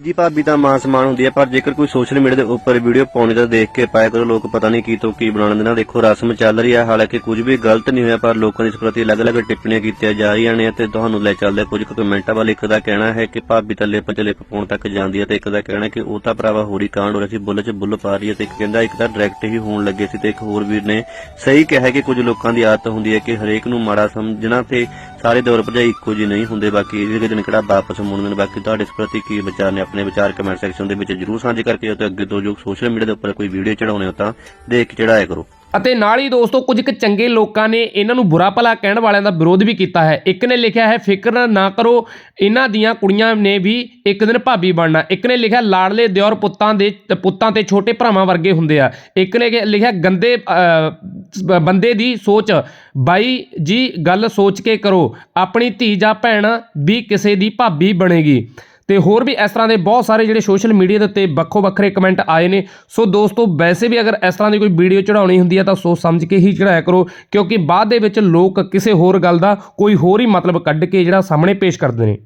ਜੀ ਭਾਬੀ ਤਾਂ ਮਾਂ ਸਮਾਨ ਹੁੰਦੀ ਹੈ ਪਰ ਜੇਕਰ ਕੋਈ ਸੋਸ਼ਲ ਮੀਡੀਆ ਦੇ ਉੱਪਰ ਵੀਡੀਓ ਪਾਉਣੀ ਤਾਂ ਦੇਖ ਕੇ ਪਾਇਆ ਕਰੋ, ਲੋਕ ਪਤਾ ਨਹੀਂ ਕੀ ਤੋਂ ਕੀ ਬਣਾ ਲੈਂਦੇ ਨੇ ਦੇਖੋ, ਰਸਮ ਚੱਲ ਰਹੀ ਹੈ ਹਾਲਾਂਕਿ ਕੁਝ ਵੀ ਗਲਤ ਨਹੀਂ ਹੋਇਆ, ਪਰ ਲੋਕਾਂ ਦੇ ਇਸ ਪ੍ਰਤੀ ਅਲੱਗ-ਅਲੱਗ ਟਿੱਪਣੀਆਂ ਕੀਤੀਆਂ ਜਾ ਰਹੀਆਂ ਨੇ ਤੇ ਤੁਹਾਨੂੰ ਲੈ ਚੱਲਦੇ ਕੁਝ ਕਮੈਂਟਾਂ ਵੱਲ। ਇੱਕ ਦਾ ਕਹਿਣਾ ਹੈ ਕਿ ਭਾਬੀ ਤਾਂ ਲਿਪ ਚ ਲਿਪ ਪਾਉਣ ਤੱਕ ਜਾਂਦੀ ਹੈ ਤੇ ਇੱਕ ਦਾ ਕਹਿਣਾ ਕਿ ਉਹ ਤਾਂ ਭਰਾਵਾ ਹੋਰੀ ਕਾਂਡ ਹੋ ਰਿਹਾ ਸੀ, ਬੁੱਲ ਚ ਬੁੱਲ ਪਾ ਰਹੀ ਹੈ ਤੇ ਇੱਕ ਕਹਿੰਦਾ ਇੱਕ ਤਾਂ ਡਾਇਰੈਕਟ ਹੀ ਹੋਣ ਲੱਗੇ ਸੀ ਤੇ ਇੱਕ ਹੋਰ ਵੀਰ ਨੇ ਸਹੀ ਕਿਹਾ ਕਿ ਕੁਝ ਲੋਕਾਂ ਦੀ ਆਦਤ ਹੁੰਦੀ ਹੈ ਕਿ ਹਰੇਕ ਨੂੰ ਮਾੜਾ ਸਮਝਣਾ ਤੇ ਸਾਰੇ ਦੌਰ ਭਜਾਈ ਇੱਕੋ ਜਿਹੇ ਨਹੀਂ ਹੁੰਦੇ, ਬਾਕੀ ਇਹਦੇ ਦਿਨ ਕਿਹੜਾ ਵਾਪਸ ਮੁੜਨ ਨੇ, ਬਾਕੀ ਤੁਹਾਡੇ ਇਸ ਪ੍ਰਤੀ ਕੀ ਵਿਚਾਰ ਨੇ, ਆਪਣੇ ਵਿਚਾਰ ਕਮੈਂਟ ਸੈਕਸ਼ਨ ਦੇ ਵਿੱਚ ਜਰੂਰ ਸਾਂਝੇ ਕਰਕੇ ਜਾਓ ਤੇ ਅੱਗੇ ਤੋਂ ਜੋ ਸੋਸ਼ਲ ਮੀਡੀਆ ਦੇ ਉੱਪਰ ਕੋਈ ਵੀਡੀਓ ਚੜਾਉਣੇ ਹੋ ਤਾਂ ਦੇਖ ਕੇ ਚੜਾਇਆ ਕਰੋ। ਅਤੇ ਨਾਲ ਹੀ ਦੋਸਤੋ, ਕੁਝ ਕੁ ਚੰਗੇ ਲੋਕਾਂ ਨੇ ਇਹਨਾਂ ਨੂੰ ਬੁਰਾ ਭਲਾ ਕਹਿਣ ਵਾਲਿਆਂ ਦਾ ਵਿਰੋਧ ਵੀ ਕੀਤਾ ਹੈ। ਇੱਕ ਨੇ ਲਿਖਿਆ ਹੈ, ਫਿਕਰ ਨਾ ਕਰੋ, ਇਹਨਾਂ ਦੀਆਂ ਕੁੜੀਆਂ ਨੇ ਵੀ ਇੱਕ ਦਿਨ ਭਾਬੀ ਬਣਨਾ। ਇੱਕ ਨੇ ਲਿਖਿਆ ਲਾੜਲੇ ਦਿਓਰ ਪੁੱਤਾਂ ਦੇ, ਪੁੱਤਾਂ ਤੇ ਛੋਟੇ ਭਰਾਵਾਂ ਵਰਗੇ ਹੁੰਦੇ ਆ। ਇੱਕ ਨੇ ਲਿਖਿਆ, ਗੰਦੇ ਬੰਦੇ ਦੀ ਸੋਚ। ਬਾਈ ਜੀ, ਗੱਲ ਸੋਚ ਕੇ ਕਰੋ, ਆਪਣੀ ਧੀ ਜਾਂ ਭੈਣ ਵੀ ਕਿਸੇ ਦੀ ਭਾਬੀ ਬਣੇਗੀ। ਤੇ ਹੋਰ ਵੀ ਇਸ ਤਰ੍ਹਾਂ ਦੇ ਬਹੁਤ ਸਾਰੇ ਜਿਹੜੇ ਸੋਸ਼ਲ ਮੀਡੀਆ ਦੇ ਉੱਤੇ ਵੱਖੋ ਵੱਖਰੇ ਕਮੈਂਟ ਆਏ ਨੇ। ਸੋ ਦੋਸਤੋ, ਵੈਸੇ ਵੀ ਅਗਰ ਇਸ ਤਰ੍ਹਾਂ ਦੀ ਕੋਈ ਵੀਡੀਓ ਚੜਾਉਣੀ ਹੁੰਦੀ ਹੈ ਤਾਂ ਸੋਚ ਸਮਝ ਕੇ ਹੀ ਚੜਾਇਆ ਕਰੋ, ਕਿਉਂਕਿ ਬਾਅਦ ਦੇ ਵਿੱਚ ਲੋਕ ਕਿਸੇ ਹੋਰ ਗੱਲ ਦਾ ਕੋਈ ਹੋਰ ਹੀ ਮਤਲਬ ਕੱਢ ਕੇ ਜਿਹੜਾ ਸਾਹਮਣੇ ਪੇਸ਼ ਕਰਦੇ ਨੇ।